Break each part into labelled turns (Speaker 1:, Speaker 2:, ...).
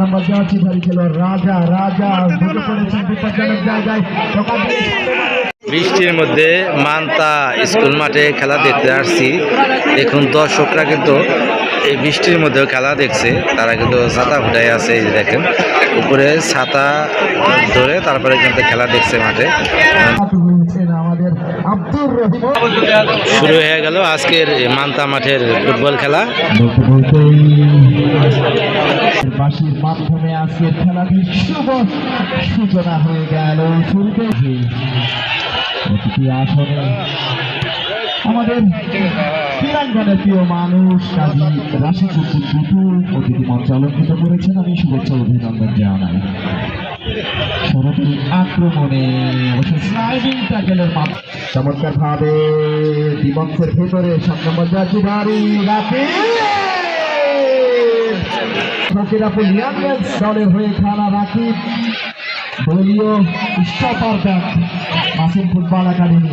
Speaker 1: নম্বর রাজা রাজা ঢুকে পড়েছেন বিপজ্জনক জায়গায়।
Speaker 2: বৃষ্টির মধ্যে মান্তা স্কুল মাঠে খেলা দেখতে আসছি। দেখুন দর্শকরা কিন্তু এই বৃষ্টির মধ্যেও খেলা দেখছে। তারা কিন্তু ছাতা ফুটাই আছে এই যে দেখেন। উপরে ছাতা ধরে তারপরে কিন্তু খেলা দেখছে মাঠে।
Speaker 1: আমাদের
Speaker 2: শুরু হয়ে গেল আজকের মান্তা মাঠের ফুটবল খেলা।
Speaker 1: বাসির মাধ্যমে আজকের খেলাটির শুভ সূচনা হয়ে গেল শুরুতে প্রতিটি আসনে আমাদের ক্রীড়াঙ্গনের প্রিয় মানুষ কাজী রাশিদ উদ্দিন বুটুল অতিথি মঞ্চ অলঙ্কৃত করেছেন। আমি শুভেচ্ছা অভিনন্দন জানাই। সরাসরি আক্রমণে স্লাইডিং ট্যাকেলের মাধ্যমে চমৎকার ভাবে দিবংশের ভেতরে সাত নম্বর জার্সি বাড়ি দলের হয়ে খেলা রাকিব। দলীয় stopper back Masim football academy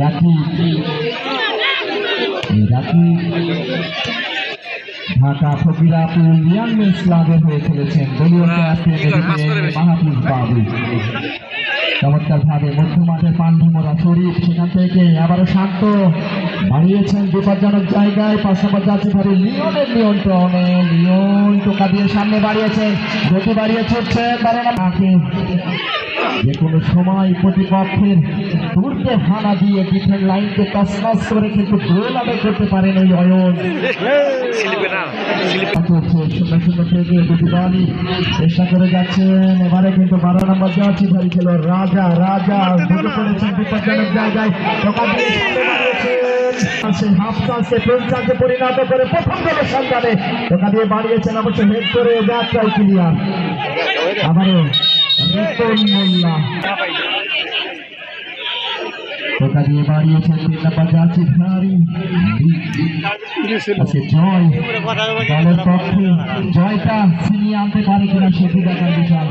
Speaker 1: Rakhi. Rakhi Dhaka Fakirapur ইয়াংমেন্স ক্লাবে হয়ে খেলেছেন। দলীয় মাহাতুর বাবু চমৎকার ভাবে মধ্যমাঠের পান্ডুমরা শরীফ সেখান থেকে আবারও শান্ত। বাড়িয়েছেন বিপজ্জনক জায়গায় নম্বর যাচ্ছে ভারী লিওনের নিয়ন্ত্রণে। লিওন টোকা দিয়ে সামনে বাড়িয়েছেন গতি বাড়িয়ে ছুটছেন বারোনা মাঠে যে কোনো সময় প্রতিপক্ষের দূরকে হানা দিয়ে ডিফেন্স লাইনকে তসনস করে কিন্তু গোল আদায় করতে পারেন এই অয়ন চলছে শূন্য শূন্য থেকে দুটি দলই চেষ্টা করে যাচ্ছেন। এবারে কিন্তু বারো নম্বর খেলোয়াড় রাজা রাজা ঢুকে পড়েছেন বিপজ্জনক জায়গায়। টোকা দিয়ে সামনে বাড়িয়েছেন। সেই হাফ চান্সে ফুল চান্সে পরিণত করে প্রথম গোলের সন্ধানে। টোকা দিয়ে বাড়িয়েছেন অবশ্য হেড করে যাত্রায় ক্লিয়ার আবারও রিপন মোল্লা। টোকা দিয়ে বাড়িয়েছেন তিন নম্বর যাচ্ছি ভারী আজকে জয়। দলের পক্ষে জয়টা ছিনিয়ে আনতে পারে কিনা সেটি দেখার বিষয়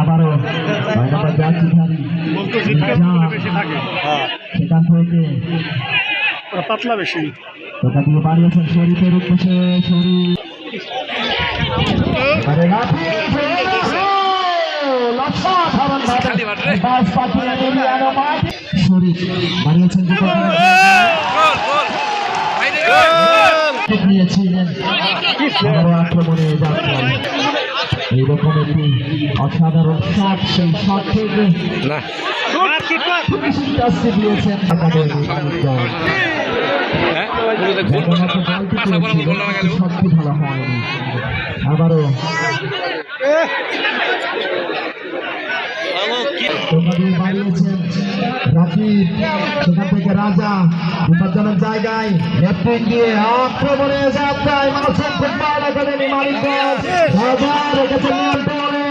Speaker 1: আবারও ছয় নম্বর যাচ্ছি ভারী সেখান থেকে
Speaker 3: পাতলা বেশি।
Speaker 1: আক্রমণে যাচ্ছেন এইরকম একটি অসাধারণ শট সেই শট থেকে
Speaker 2: না
Speaker 1: ফিনিশিং টাচটি দিয়েছেন একাডেমি দল প্রথমত বলটি পেয়েছিলেন, শটটি আবারও। রাজা বিপজ্জনক জায়গায় লেফটিং দিয়ে আক্রমণে যাত্রায় মাসুম ফুটবল একাডেমি মালিকগঞ্জ রাজা রেখেছেন নিয়ন্ত্রণে।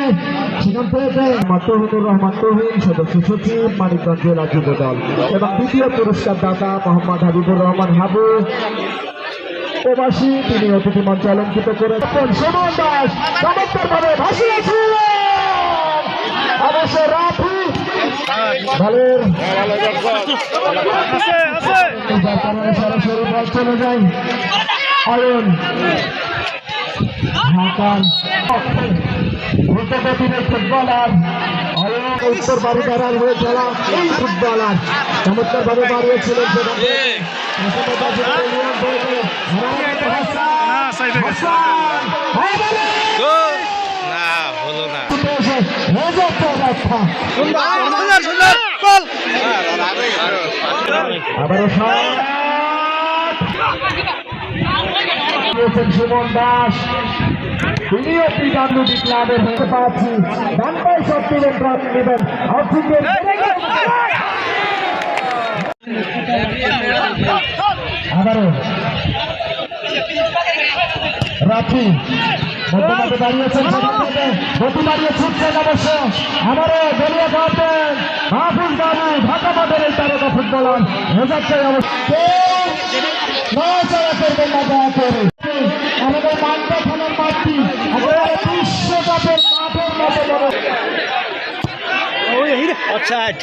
Speaker 1: রহমান তহিন, সদস্য সচিব, মানিকগঞ্জ দল। এবং দ্বিতীয় পুরস্কার দাতা মোহাম্মদ হাবিবুর রহমান হাবু। প্রবাসী তিনি অতিথি মঞ্চে অলঙ্কিত করে সুমন দাস চমৎকার ভাবে ভাসিয়েছিলেন। অবশ্য রাফি। দলের যার কারণে সরাসরি অয়ন। ঢাকার দ্রুতগতির ফুটবলার উত্তর বাড়িদারার হয়ে খেলা। এই ফুটবলার। চমৎকার ভাবে বাড়িয়েছিলেন সেখান থেকে প্রথমত জীবনে নিয়ম হয়েছে। হারানো হাসান, হাসান, গেল!
Speaker 2: না হলো না
Speaker 1: ছুটে এসে রেজাল্ট রক্ষা আবারও সুমন দাস। তিনিও পিডাব্লিউডি ক্লাবের হতে পায়ে শট দিলেন ড্রপ নেবেন আউটফিটের আবারও। রাফি মধ্যমাঠে দাঁড়িয়েছেন গতি বাড়িয়ে ছুটছেন অবশ্য। আমারও দলীয় ক্যাপ্টেন মাহফুজ বাবু ঢাকা মাঠের এই তারকা ফুটবলার মেজাজটাই অবশ্য। নড়াচড়া করবেন না দয়া করে। আমাদের মাঠটা খেলার বিশ্বকাপের মাঠের মতো বড়
Speaker 3: অফসাইড